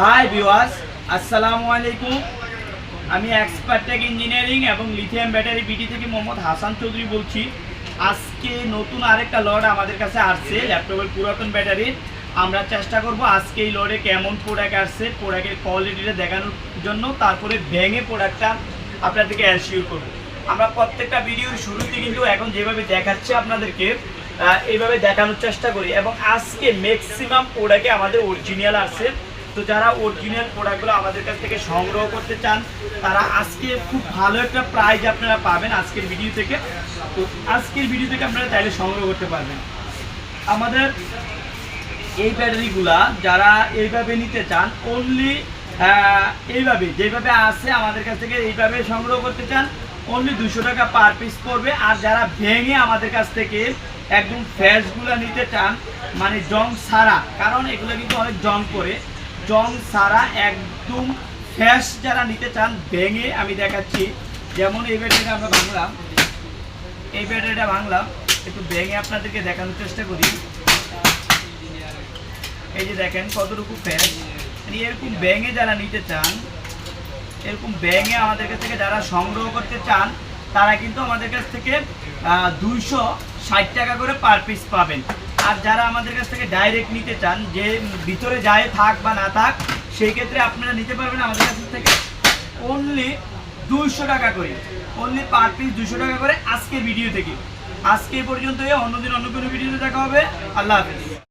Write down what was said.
High viewers আসসালামু আলাইকুম আমি এক্সপার্টেক ইঞ্জিনিয়ারিং এবং লিথিয়াম ব্যাটারি বিটি থেকে মোহাম্মদ হাসান চৌধুরী বলছি। আজকে নতুন আরেকটা লড আমাদের কাছে আসছে ল্যাপটপের পুরাতন ব্যাটারির আমরা চেষ্টা করব আজকে এই লডে কেমন প্রোডাক্ট আসছে প্রোডাক্টের কোয়ালিটিটা দেখানোর জন্য, তারপরে ভেঙে প্রোডাক্টটা আপনাদেরকে অ্যাসিওর করব। আমরা প্রত্যেকটা ভিডিওর শুরুতে কিন্তু এখন যেভাবে দেখাচ্ছি আপনাদেরকে এইভাবে দেখানোর চেষ্টা করি। এবং আজকে ম্যাক্সিমাম প্রোডাক্টে আমাদের অরিজিনাল আছে তো যারা অরিজিনাল প্রোডাক্টগুলো আমাদের কাছ থেকে সংগ্রহ করতে চান, তারা আজকে খুব ভালো একটা প্রাইজ আপনারা পাবেন আজকের ভিডিও থেকে। তো আজকের ভিডিও থেকে আপনারা চাইলে সংগ্রহ করতে পারবেন। আমাদের এই ব্যাটারিগুলা যারা এইভাবে নিতে চান অনলি এইভাবে, যেভাবে আছে আমাদের কাছ থেকে এইভাবে সংগ্রহ করতে চান অনলি দুশো টাকা পার পিস পড়বে। আর যারা ভেঙে আমাদের কাছ থেকে একদম ফ্যাশগুলো নিতে চান মানে জং সারা কারণ এগুলো কিন্তু অনেক জং করে জং সারা একদম ফ্যাশ যারা নিতে চান, ভেঙে আমি দেখাচ্ছি। যেমন এই ব্যাটারিটা আমরা ভাঙলাম। এই ব্যাটারিটা ভাঙলাম। একটু ভেঙে আপনাদেরকে দেখানোর চেষ্টা করি। এই যে দেখেন কতটুকু ফ্যাশ মানে এরকম ব্যাঙে যারা নিতে চান, এরকম ব্যাঙে আমাদের কাছ থেকে যারা সংগ্রহ করতে চান, তারা কিন্তু আমাদের কাছ থেকে দুইশো ষাট টাকা করে পার পিস পাবেন। আর যারা আমাদের কাছ থেকে ডাইরেক্ট নিতে চান, যে ভিতরে যায় থাক বা না থাক, সেই ক্ষেত্রে আপনারা নিতে পারবেন আমাদের কাছ থেকে অনলি দুইশো টাকা করে। অনলি পার পিস দুশো টাকা করে আজকে ভিডিও থেকে। আজকে পর্যন্ত অন্যদিন অন্য কোনো ভিডিওতে দেখা হবে। আল্লাহ হাফিজ।